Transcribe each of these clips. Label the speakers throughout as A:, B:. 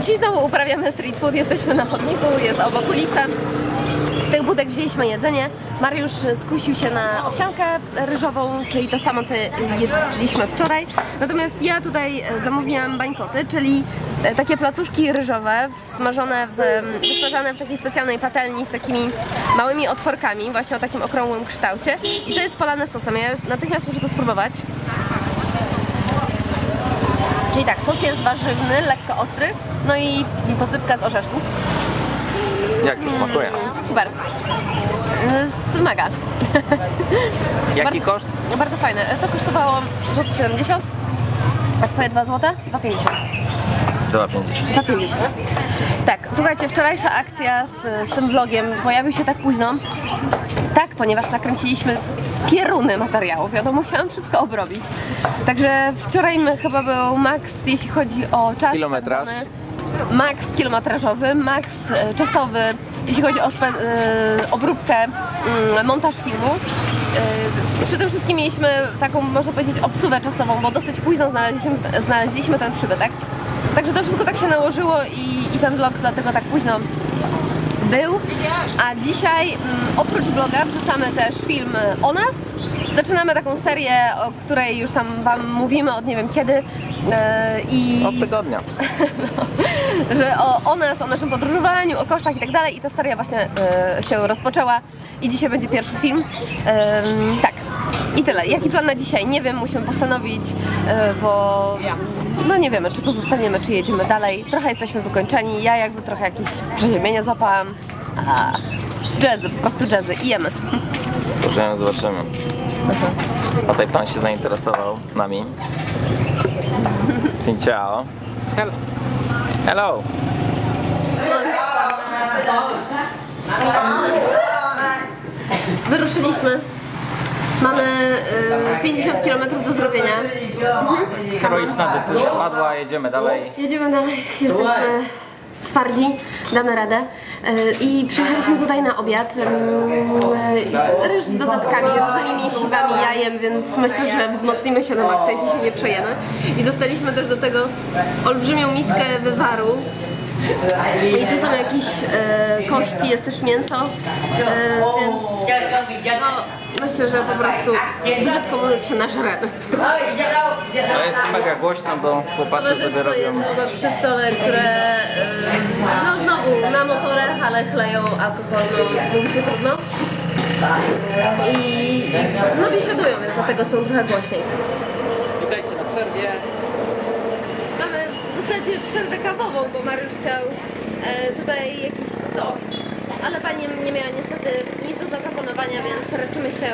A: Dzisiaj znowu uprawiamy street food, jesteśmy na chodniku, jest obok ulica. Z tych budek wzięliśmy jedzenie. Mariusz skusił się na owsiankę ryżową, czyli to samo co jedliśmy wczoraj. Natomiast ja tutaj e, zamówiłam bańkoty, czyli e, takie placuszki ryżowe smażone w, w takiej specjalnej patelni z takimi małymi otworkami, właśnie o takim okrągłym kształcie. I to jest polane sosem. Ja natychmiast muszę to spróbować. Czyli tak, sos jest warzywny, lekko ostry, no i posypka z orzeszków.
B: Jak to smakuje?
A: Super. Z mega.
B: Jaki koszt?
A: Bardzo fajne. To kosztowało złoty 70, a twoje 2 złote? 2,50.
B: 2,50.
A: 2,50. Tak, słuchajcie, wczorajsza akcja z, z tym vlogiem pojawił się tak późno. Tak, ponieważ nakręciliśmy pieruny materiałów, ja to musiałam wszystko obrobić. Także wczoraj chyba był maks, jeśli chodzi o czas.
B: Kilometraż.
A: spędzony, Maks kilometrażowy, maks e, czasowy, jeśli chodzi o e, obróbkę, mm, montaż filmu. E, Przy tym wszystkim mieliśmy taką, można powiedzieć, obsuwę czasową, bo dosyć późno znaleźliśmy, znaleźliśmy ten przybytek. Także to wszystko tak się nałożyło i, i ten vlog dlatego tak późno był. A dzisiaj mm, oprócz vloga wrzucamy też film o nas. Zaczynamy taką serię, o której już tam Wam mówimy od nie wiem kiedy. e, I
B: Od tygodnia.
A: że o, o nas, o naszym podróżowaniu, o kosztach i tak dalej i ta seria właśnie e, się rozpoczęła i dzisiaj będzie pierwszy film. Em, tak. I tyle. Jaki plan na dzisiaj? Nie wiem, musimy postanowić, e, bo no nie wiemy, czy tu zostaniemy, czy jedziemy dalej. Trochę jesteśmy wykończeni, ja jakby trochę jakieś przeziębienie złapałam. A, jazzy, po prostu jazzy i jemy.
B: Dobrze, zobaczymy. Tutaj pan się zainteresował nami. Xin ciao. Hello. Hello.
A: Wyruszyliśmy. Mamy e, 50 km do zrobienia.
B: Heroiczna decyzja padła, jedziemy dalej.
A: Jedziemy dalej, jesteśmy twardzi, damy radę. E, I przyjechaliśmy tutaj na obiad. Mm, e, Ryż z dodatkami, różnymi mięsiwami, jajem, więc myślę, że wzmocnimy się na maksa, jeśli się nie przejemy. I dostaliśmy też do tego olbrzymią miskę wywaru. I tu są jakieś e, kości, jest też mięso, więc no, myślę, że po prostu brzydko mówiąc się nażremy.
B: To jest mega głośno, bo chłopacy sobie
A: jest
B: robią...
A: obok przy stole, które e, no znowu na motorach, ale chleją alkohol, no mówi się trudno. I, i no biesiadują, więc dlatego są trochę głośniej.
B: Witajcie na przerwie.
A: Mamy w zasadzie przerwę kawową, bo Mariusz chciał e, tutaj jakiś sok. Ale pani nie miała niestety nic do zaproponowania, więc raczymy się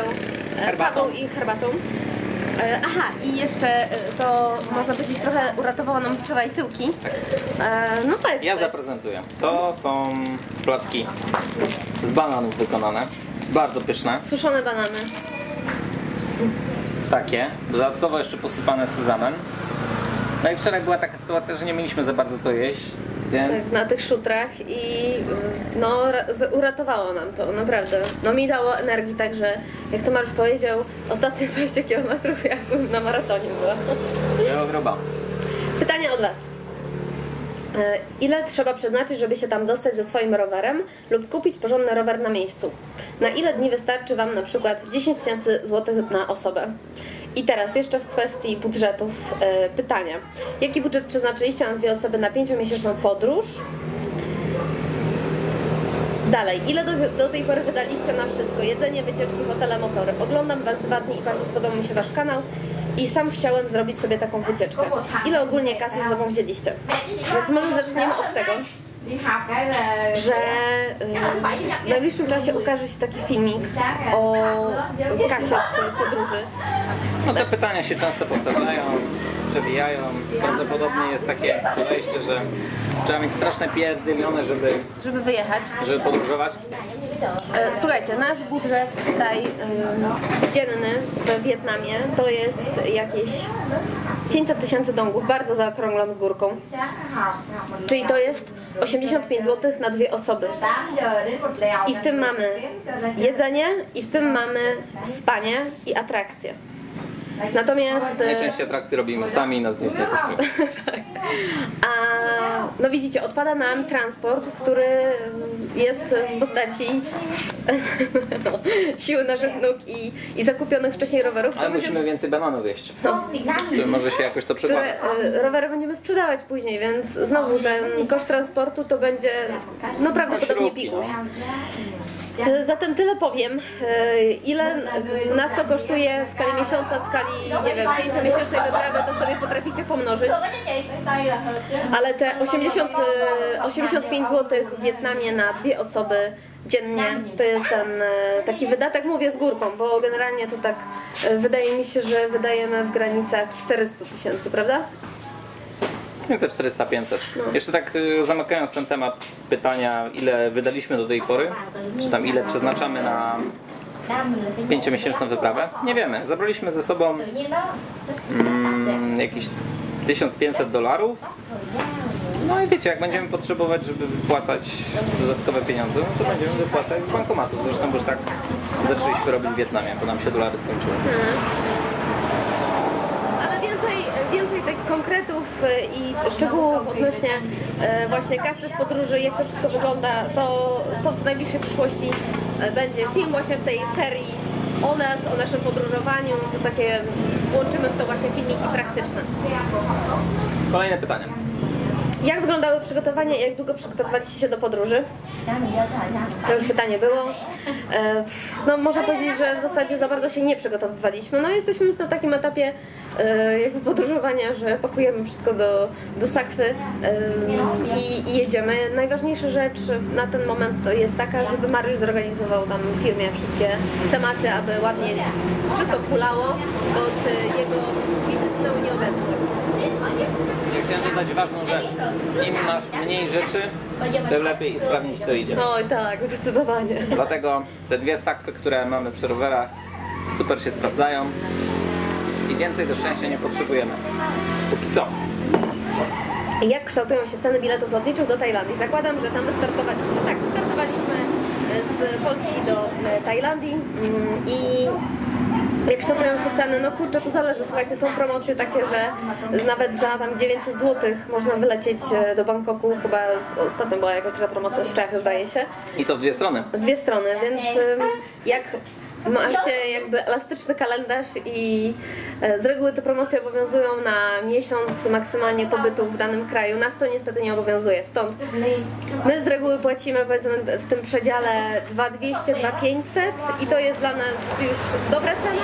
A: e,
B: Herbatą.
A: kawą i herbatą. E, aha, i jeszcze e, to można powiedzieć trochę uratowało nam wczoraj tyłki. No powiedz,
B: Ja zaprezentuję. To są placki z bananów wykonane. Bardzo pyszne.
A: Suszone banany.
B: Takie. Dodatkowo jeszcze posypane sezamem. No i wczoraj była taka sytuacja, że nie mieliśmy za bardzo co jeść, więc
A: Tak, na tych szutrach i y, no uratowało nam to, naprawdę. No mi dało energii, także jak to Mariusz powiedział, ostatnie 20 km jakbym na maratonie była.
B: było grubo.
A: Pytanie od Was. E, Ile trzeba przeznaczyć, żeby się tam dostać ze swoim rowerem lub kupić porządny rower na miejscu? Na ile dni wystarczy Wam na przykład 10 tysięcy złotych na osobę? I teraz jeszcze w kwestii budżetów e, pytania. Jaki budżet przeznaczyliście na dwie osoby na pięciomiesięczną podróż? Dalej, ile do, do tej pory wydaliście na wszystko? Jedzenie, wycieczki, hotele, motory. Oglądam Was dwa dni i bardzo spodobał mi się Wasz kanał i sam chciałem zrobić sobie taką wycieczkę. Ile ogólnie kasy z sobą wzięliście? Więc może zaczniemy od tego, że w najbliższym czasie ukaże się taki filmik o kasie w podróży.
B: No te pytania się często powtarzają, przewijają. Prawdopodobnie jest takie podejście, że trzeba mieć straszne pierdylione, żeby,
A: żeby wyjechać.
B: żeby podróżować.
A: E, Słuchajcie, nasz budżet tutaj dzienny w Wietnamie to jest jakieś 500 tysięcy dongów, bardzo zaokrąglam z górką. Czyli to jest 85 zł na dwie osoby.
C: 8 giờ đến một lèo
A: I w tym mamy jedzenie i w tym mamy spanie i atrakcje. Natomiast e,
B: Najczęściej atrakcje robimy sami i nas nic nie kosztuje.
A: a no widzicie, odpada nam transport, który jest w postaci siły naszych nóg i, i zakupionych wcześniej rowerów.
B: Ale musimy więcej bananów jeść.
A: no,
B: Co Może się jakoś to
A: które e, rowery będziemy sprzedawać później, więc znowu ten koszt transportu to będzie no prawdopodobnie pikuś. Zatem tyle powiem. E, Ile nas to kosztuje w skali miesiąca, w skali, nie wiem, pięciomiesięcznej wyprawy, to sobie potraficie pomnożyć. Ale te 80, e, 85 zł w Wietnamie na dwie osoby dziennie to jest ten e, taki wydatek, mówię z górką, bo generalnie to tak e, wydaje mi się, że wydajemy w granicach 400 tysięcy, prawda?
B: Nie te 400-500. Jeszcze tak y, zamykając ten temat pytania, ile wydaliśmy do tej pory, czy tam ile przeznaczamy na pięciomiesięczną wyprawę? Nie wiemy. Zabraliśmy ze sobą mm, jakieś 1500 dolarów. No i wiecie, jak będziemy potrzebować, żeby wypłacać dodatkowe pieniądze, no to będziemy wypłacać z bankomatów. Zresztą już tak zaczęliśmy robić w Wietnamie, bo nam się dolary skończyły.
A: Ale więcej, więcej tych konkretów e, i szczegółów odnośnie e, właśnie kasy w podróży, jak to wszystko wygląda, to, to w najbliższej przyszłości e, będzie film właśnie w tej serii o nas, o naszym podróżowaniu, to takie włączymy w to właśnie filmiki praktyczne.
B: Kolejne pytanie.
A: Jak wyglądały przygotowania i jak długo przygotowywaliście się do podróży? To już pytanie było. E, No można powiedzieć, że w zasadzie za bardzo się nie przygotowywaliśmy. No jesteśmy już na takim etapie e, jakby podróżowania, że pakujemy wszystko do, do sakwy e, i, i jedziemy. Najważniejsza rzecz na ten moment jest taka, żeby Mariusz zorganizował tam w firmie wszystkie tematy, aby ładnie wszystko hulało pod jego fizyczną nieobecność.
B: Chciałem dodać ważną rzecz. Im masz mniej rzeczy, tym lepiej i sprawniej ci to idzie.
A: Oj tak, zdecydowanie.
B: Dlatego te dwie sakwy, które mamy przy rowerach, super się sprawdzają i więcej do szczęścia nie potrzebujemy. Póki co.
A: Jak kształtują się ceny biletów lotniczych do Tajlandii? Zakładam, że tam wystartowaliśmy. Tak, wystartowaliśmy z Polski do e, Tajlandii mm, i jak kształtują się ceny? No kurczę, to zależy. Słuchajcie, są promocje takie, że nawet za tam 900 zł można wylecieć e, do Bangkoku. Chyba ostatnio była jakaś taka promocja z Czech, zdaje się.
B: I to w dwie strony.
A: W dwie strony, więc ym, jak ma się jakby elastyczny kalendarz i e, z reguły te promocje obowiązują na miesiąc maksymalnie pobytu w danym kraju. Nas to niestety nie obowiązuje, stąd my z reguły płacimy powiedzmy w tym przedziale 2200, 2500 i to jest dla nas już dobra cena.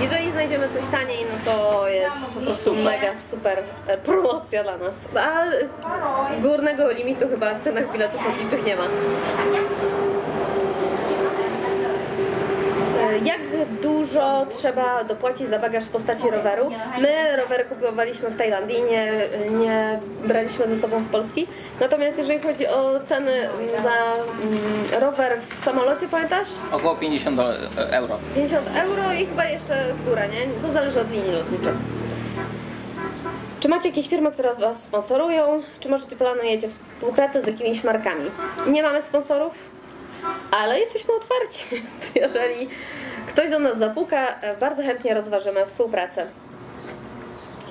A: Jeżeli znajdziemy coś taniej, no to jest po prostu
B: Super.
A: mega super e, promocja dla nas. A górnego limitu chyba w cenach biletów lotniczych nie ma. Jak dużo trzeba dopłacić za bagaż w postaci roweru? My rowery kupowaliśmy w Tajlandii, nie, nie braliśmy ze sobą z Polski. Natomiast jeżeli chodzi o ceny mm, za mm, rower w samolocie, pamiętasz?
B: Około 50 dola- euro.
A: 50 euro i chyba jeszcze w górę, nie? To zależy od linii lotniczych. Czy macie jakieś firmy, które Was sponsorują? Czy może planujecie współpracę z jakimiś markami? Nie mamy sponsorów, ale jesteśmy otwarci, więc jeżeli ktoś do nas zapuka, e, bardzo chętnie rozważymy współpracę.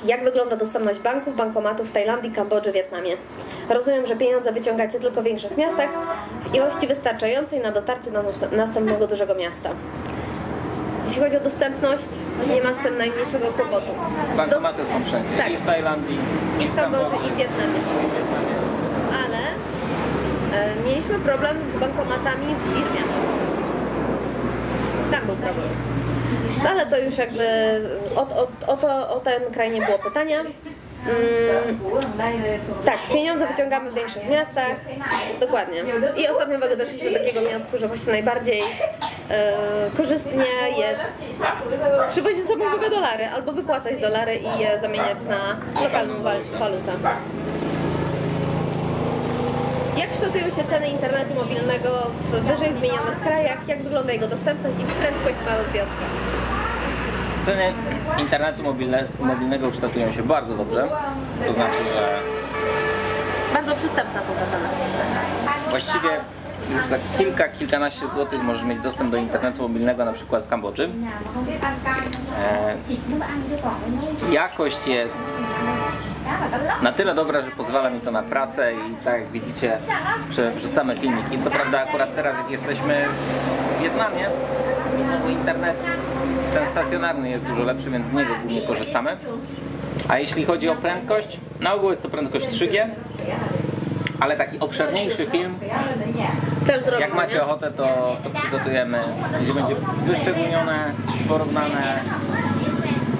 A: Jak wygląda dostępność banków, bankomatów w Tajlandii, Kambodży, Wietnamie? Rozumiem, że pieniądze wyciągacie tylko w większych miastach w ilości wystarczającej na dotarcie do nas- następnego dużego miasta. Jeśli chodzi o dostępność, nie ma z tym najmniejszego kłopotu.
B: Bankomaty są wszędzie.
A: Tak.
B: I w Tajlandii,
A: I w Kambodży, i w Wietnamie. Mieliśmy problem z bankomatami w Birmie. Tam był problem. No ale to już jakby o, o, o, to, o ten kraj nie było pytania. Mm, tak, pieniądze wyciągamy w większych miastach. Dokładnie. I ostatnio doszliśmy do takiego wniosku, że właśnie najbardziej e, korzystnie jest przywozić ze sobą w ogóle dolary albo wypłacać dolary i je zamieniać na lokalną wal- walutę. Jak kształtują się ceny internetu mobilnego w wyżej wymienionych krajach? Jak wygląda jego dostępność i prędkość w małych wioskach?
B: Ceny internetu mobilne, mobilnego kształtują się bardzo dobrze. To znaczy, że
A: Bardzo przystępne są te ceny.
B: właściwie już za kilka, kilkanaście złotych możesz mieć dostęp do internetu mobilnego na przykład w Kambodży. E, jakość jest na tyle dobra, że pozwala mi to na pracę i tak jak widzicie, że wrzucamy filmiki. Co prawda akurat teraz jak jesteśmy w Wietnamie, znowu internet ten stacjonarny jest dużo lepszy, więc z niego głównie korzystamy. A jeśli chodzi o prędkość, na ogół jest to prędkość 3G, ale taki obszerniejszy film, jak macie ochotę, to, to przygotujemy, gdzie będzie wyszczególnione, porównane,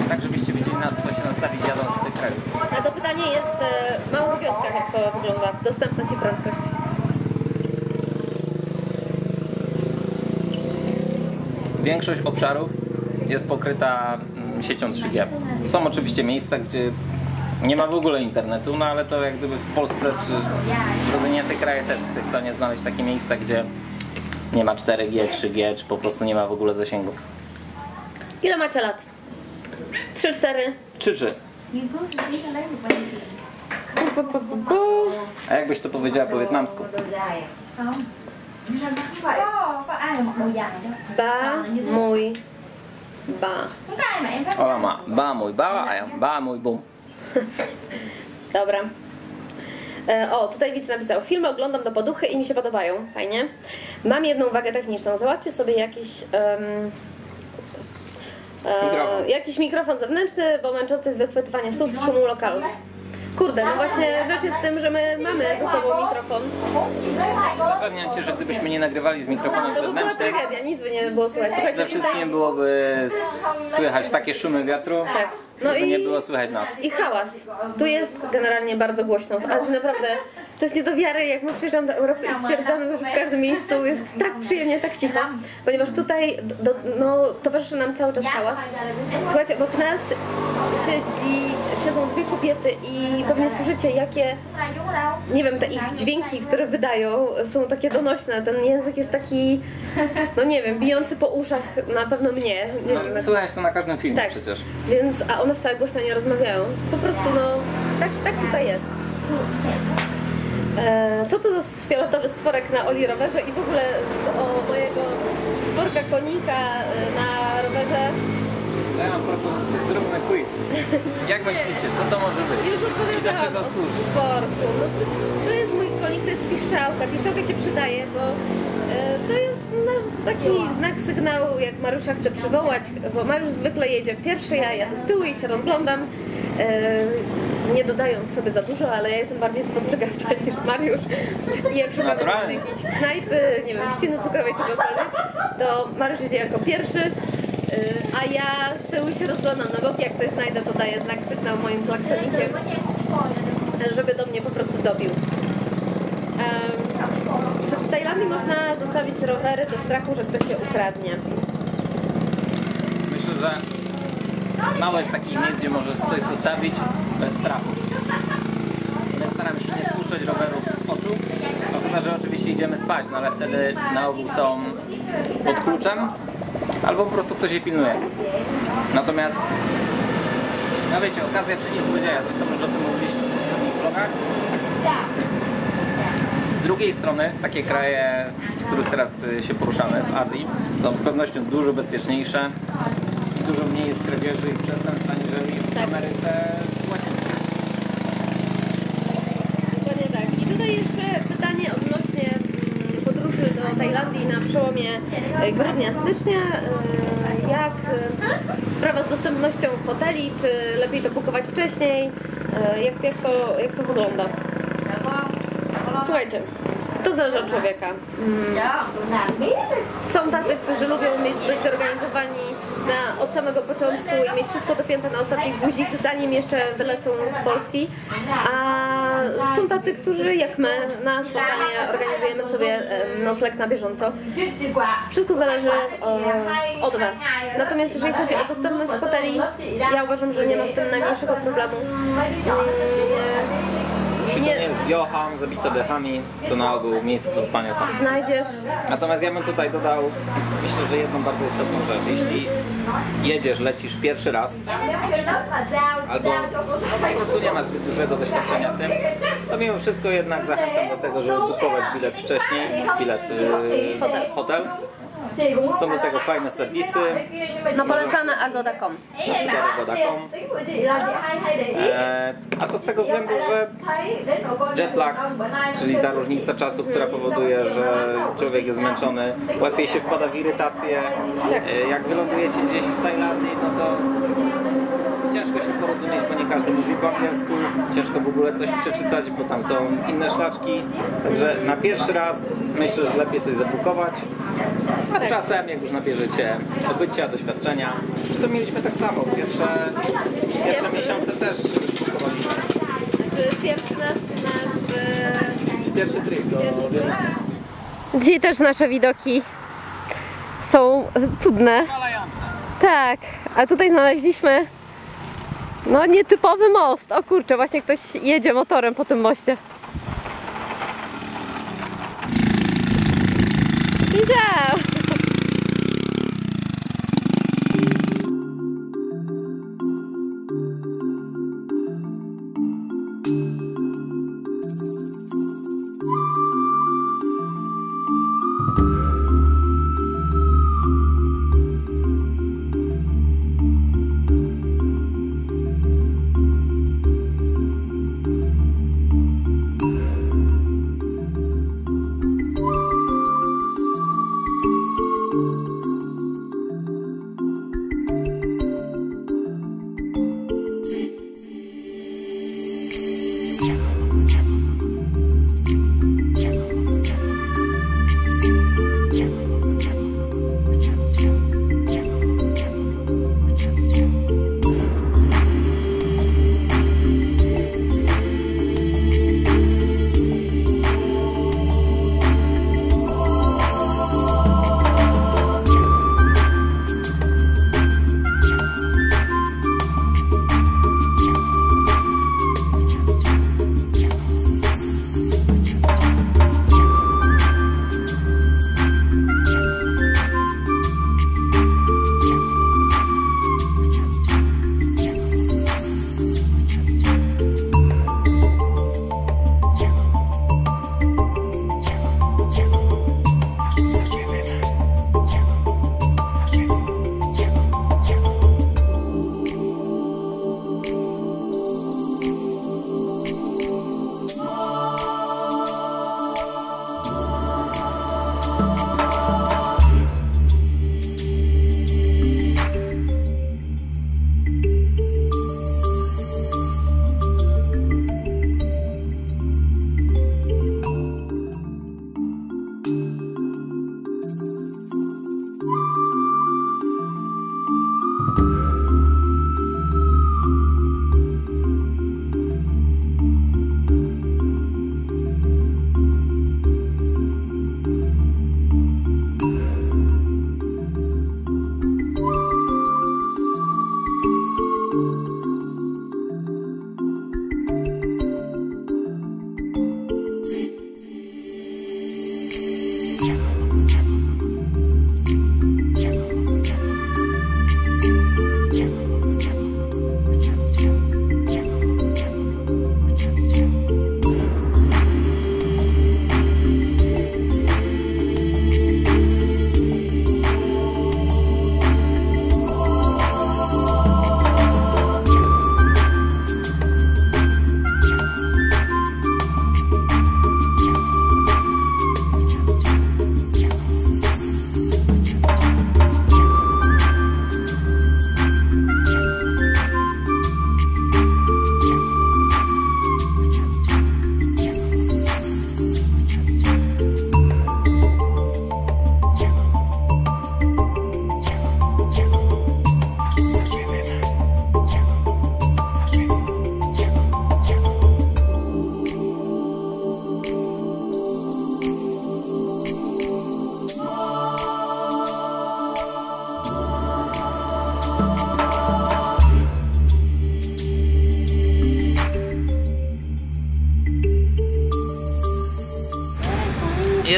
B: tak żebyście wiedzieli na co się nastawić jadąc do tych krajów.
A: A to pytanie jest e, w małych wioskach, jak to wygląda. Dostępność i prędkość.
B: Większość obszarów jest pokryta mm, siecią 3G. Są oczywiście miejsca, gdzie nie ma w ogóle internetu, no ale to jak gdyby w Polsce czy w rozwiniętych krajach też jesteś w stanie znaleźć takie miejsca, gdzie nie ma 4G, 3G, czy po prostu nie ma w ogóle zasięgu.
A: Ile macie lat? 3, 4.
B: 3-3.
A: Bu, bu, bu, bu.
B: A jakbyś to powiedziała po wietnamsku?
A: Ba, mój, ba.
B: Ola ma ba mój ba, a ja ba mój bum.
A: Dobra. E, O, tutaj widz napisał, filmy oglądam do poduchy i mi się podobają, fajnie. Mam jedną uwagę techniczną, zobaczcie sobie jakiś... Um,
B: Mikrofon.
A: e, jakiś mikrofon zewnętrzny, bo męczące jest wychwytywanie słów z szumu lokalów. Kurde, no właśnie rzecz jest w tym, że my mamy ze sobą mikrofon.
B: Zapewniam Cię, że gdybyśmy nie nagrywali z mikrofonem
A: To by była
B: zewnętrznym,
A: tragedia, nic by nie było słychać. Słuchajcie,
B: przede wszystkim byłoby słychać takie szumy wiatru,
A: Tak. No
B: żeby nie
A: i-
B: było słychać nas.
A: I hałas. Tu jest generalnie bardzo głośno. W Azji naprawdę to jest nie do wiary, jak my przyjeżdżamy do Europy i stwierdzamy, że w każdym miejscu jest tak przyjemnie, tak cicho. Ponieważ tutaj do, no, towarzyszy nam cały czas hałas. Słuchajcie, obok nas siedzi, siedzą dwie kobiety i pewnie słyszycie, jakie, nie wiem, te ich dźwięki, które wydają, są takie donośne. Ten język jest taki, no nie wiem, bijący po uszach na pewno mnie. Nie wiem,
B: No,
A: jak-
B: słychać to na każdym filmie
A: tak,
B: przecież.
A: więc, a one wcale głośno nie rozmawiają. Po prostu, no, tak, tak tutaj jest. E, co to za fioletowy stworek na Oli rowerze i w ogóle z, o mojego stworka konika e, na rowerze?
B: Ja mam propozycję, zróbmy quiz. Jak myślicie, co to może być?
A: Już odpowiadałam
B: Dlaczego
A: o
B: służy?
A: stworku. No, to jest mój konik, to jest piszczałka. Piszczałka się przydaje, bo e, to jest nasz taki znak sygnału, jak Mariusza chce przywołać, bo Mariusz zwykle jedzie pierwszy, ja jadę z tyłu i się rozglądam. E, nie dodając sobie za dużo, ale ja jestem bardziej spostrzegawcza niż Mariusz. I jak szukamy jakiejś knajpy, nie wiem, ściny cukrowej, czegokolwiek, to Mariusz jedzie jako pierwszy, y, a ja z tyłu się rozglądam na boki, jak coś znajdę, to daję znak sygnał moim klaksonikiem, żeby do mnie po prostu dobił. Em, Tajlandii można zostawić rowery bez strachu, że ktoś je ukradnie?
B: Myślę, że mało jest takich miejsc, gdzie możesz coś zostawić bez strachu. My staramy się nie spuszczać rowerów z oczu, no chyba, że oczywiście idziemy spać, no ale wtedy na ogół są pod kluczem, albo po prostu ktoś je pilnuje. Natomiast, no wiecie, okazja czyni złodzieja, zresztą już o tym mówiliśmy w poprzednich vlogach. Z drugiej strony takie kraje, w których teraz y, się poruszamy w Azji, są z pewnością dużo bezpieczniejsze i dużo mniej jest kradzieży i przestępstw aniżeli w Ameryce Łacińskiej.
A: Dokładnie tak. I tutaj jeszcze pytanie odnośnie mm, podróży do Tajlandii na przełomie e, grudnia, stycznia. E, Jak e, sprawa z dostępnością hoteli, czy lepiej to bukować wcześniej? Jak, jak, to, jak to wygląda? Słuchajcie, to zależy od człowieka. Mm, Są tacy, którzy lubią mieć, być zorganizowani na, od samego początku i mieć wszystko dopięte na ostatni guzik, zanim jeszcze wylecą z Polski. A są tacy, którzy jak my na spontanie organizujemy sobie nocleg na bieżąco. Wszystko zależy e, od Was. Natomiast jeżeli chodzi o dostępność hoteli, ja uważam, że nie ma z tym najmniejszego problemu.
B: Jeśli
A: Nie.
B: to nie jest Jocham, zabite dechami, to na ogół miejsce do spania są.
A: Znajdziesz
B: Natomiast ja bym tutaj dodał, myślę, że jedną bardzo istotną rzecz. Jeśli jedziesz, lecisz pierwszy raz, albo po prostu nie masz dużego doświadczenia w tym, to mimo wszystko jednak zachęcam do tego, żeby bukować bilet wcześniej, bilet yy,
A: Hotel.
B: Są do tego fajne serwisy,
A: No polecamy agoda.com.
B: na przykład Agoda.com. E, a to z tego względu, że
C: thấy đến nỗi coi
B: jet lag, czyli ta różnica czasu, która powoduje, że człowiek jest zmęczony, łatwiej się wpada w irytację. E, Jak wylądujecie gdzieś w Tajlandii, no to ciężko się porozumieć, bo nie każdy mówi po angielsku, ciężko w ogóle coś przeczytać, bo tam są inne szlaczki. Także na pierwszy raz myślę, że lepiej coś zabukować. A z czasem, jak już nabierzecie obycia, doświadczenia, to mieliśmy tak samo. Pierwsze, pierwsze miesiące też bukowaliśmy.
A: Czy pierwszy nas nasz... e,
B: Pierwszy trip do Wietnamu.
A: Dzisiaj też nasze widoki są cudne. Tak, a tutaj znaleźliśmy no nietypowy most. O kurczę, właśnie ktoś jedzie motorem po tym moście. Thank you.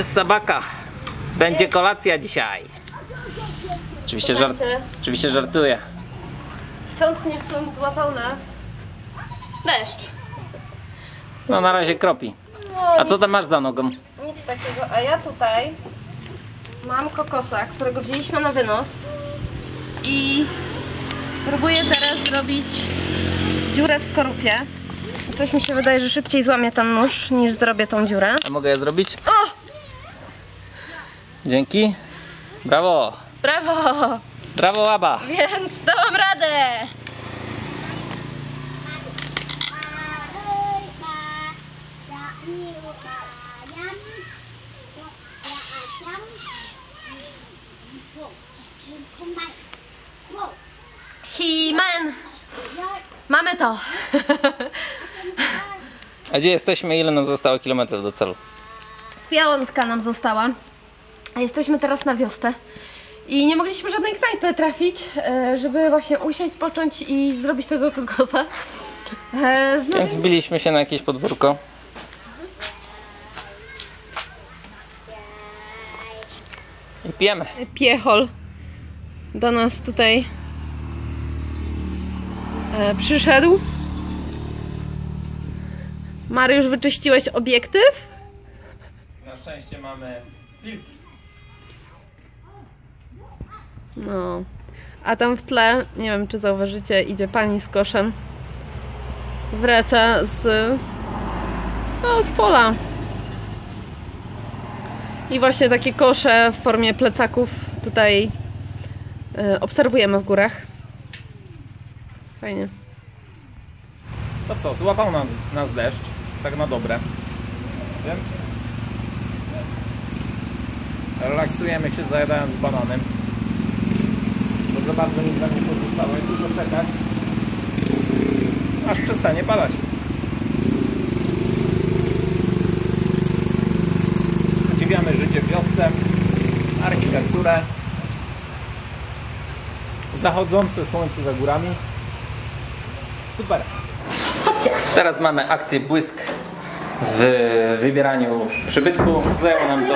B: Jest sabaka. Będzie kolacja dzisiaj. Oczywiście, żart, oczywiście żartuję.
A: Chcąc nie chcąc złapał nas deszcz.
B: No na razie kropi.
A: No,
B: A co tam masz za nogą?
A: Nic takiego, a ja tutaj mam kokosa, którego wzięliśmy na wynos i próbuję teraz zrobić dziurę w skorupie. Coś mi się wydaje, że szybciej złamię ten nóż niż zrobię tą dziurę.
B: A mogę ja zrobić? Dzięki. Brawo.
A: Brawo!
B: Brawo łaba.
A: Więc dałam radę! He-Man! Mamy to!
B: A gdzie jesteśmy? Ile nam zostało kilometrów do celu?
A: Spiątka nam została. A jesteśmy teraz na wiosce. I nie mogliśmy żadnej knajpy trafić, e, żeby właśnie usiąść, spocząć i zrobić tego kokosa. E, No
B: Więc wbiliśmy się na jakieś podwórko. I pijemy.
A: Piechol do nas tutaj e, przyszedł. Mariusz, wyczyściłeś obiektyw?
B: Na szczęście mamy filtr.
A: No. A tam w tle, nie wiem czy zauważycie, idzie pani z koszem. Wraca z, no, z pola. I właśnie takie kosze w formie plecaków tutaj e, obserwujemy w górach. Fajnie.
B: To co, złapał nas, nas deszcz, tak na dobre. Więc relaksujemy się zajadając bananem. Za bardzo nic nam nie pozostało, jest tylko czekać, aż przestanie padać. Podziwiamy życie w wiosce, architekturę, zachodzące słońce za górami. Super. Teraz mamy akcję błysk w wybieraniu przybytku. Zajęło nam to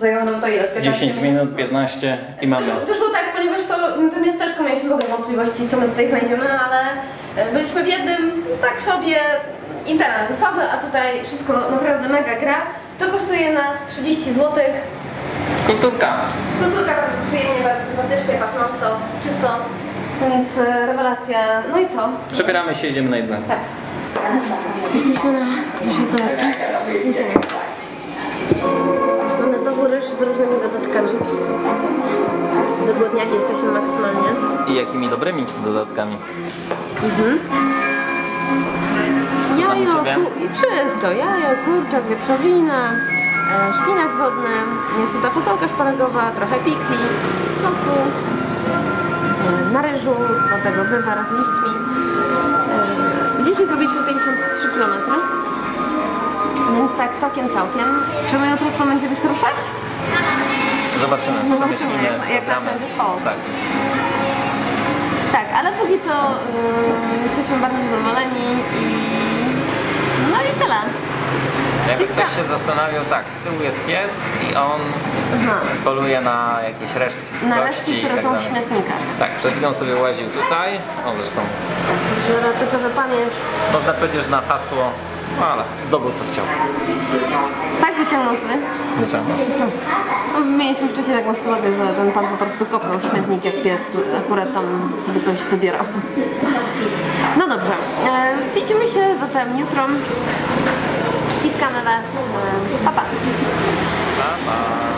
A: Zajęło nam to ile?
B: 10 minut, 15 i mamy.
A: Wyszło, tak, ponieważ to, to miasteczko mieliśmy w ogóle wątpliwości, co my tutaj znajdziemy, ale e, byliśmy w jednym, tak sobie, internet słaby, a tutaj wszystko naprawdę mega gra. To kosztuje nas 30 zł.
B: Kulturka.
A: Kulturka przyjemnie, bardzo sympatycznie, pachnąco, czysto, więc e, rewelacja. No i co?
B: Przebieramy się, idziemy na jedzenie.
A: Tak. Jesteśmy na naszej kolekcji z jedzeniem. Mamy znowu ryż z różnymi dodatkami. Wygłodniaki jesteśmy maksymalnie.
B: I jakimi dobrymi dodatkami.
A: Jajo,
B: u Ciebie?
A: ku- wszystko. Jajo, kurczak, wieprzowina, e, szpinak wodny, niesuta fasolka szparagowa, trochę pikli, tofu, e, na ryżu, do tego wywar z liśćmi. Dzisiaj zrobiliśmy 53 km. Więc tak, całkiem, całkiem. Czy my jutro stąd będziemy się ruszać?
B: Zobaczymy, co
A: Zobaczymy, jak- jak
B: damy.
A: będzie spało.
B: Tak.
A: Tak, ale póki co y, jesteśmy bardzo zadowoleni i no i tyle.
B: Jakby ktoś się zastanawiał, tak, z tyłu jest pies i on
A: Aha.
B: poluje na jakieś resztki
A: Na resztki, które
B: tak
A: są w
B: dalej.
A: śmietnikach.
B: Tak, przed chwilą sobie łaził tutaj. O, zresztą
A: Że, tylko, że pan jest
B: można powiedzieć, że na hasło, no ale zdobył co chciał.
A: tak wyciągnął sobie.
B: Wyciągnął.
A: No, mieliśmy wcześniej taką sytuację, że ten pan po prostu kopnął śmietnik jak pies, akurat tam sobie coś wybierał. No dobrze, e, widzimy się zatem jutro. Ściskamy Was. Pa, pa.
B: Pa, pa.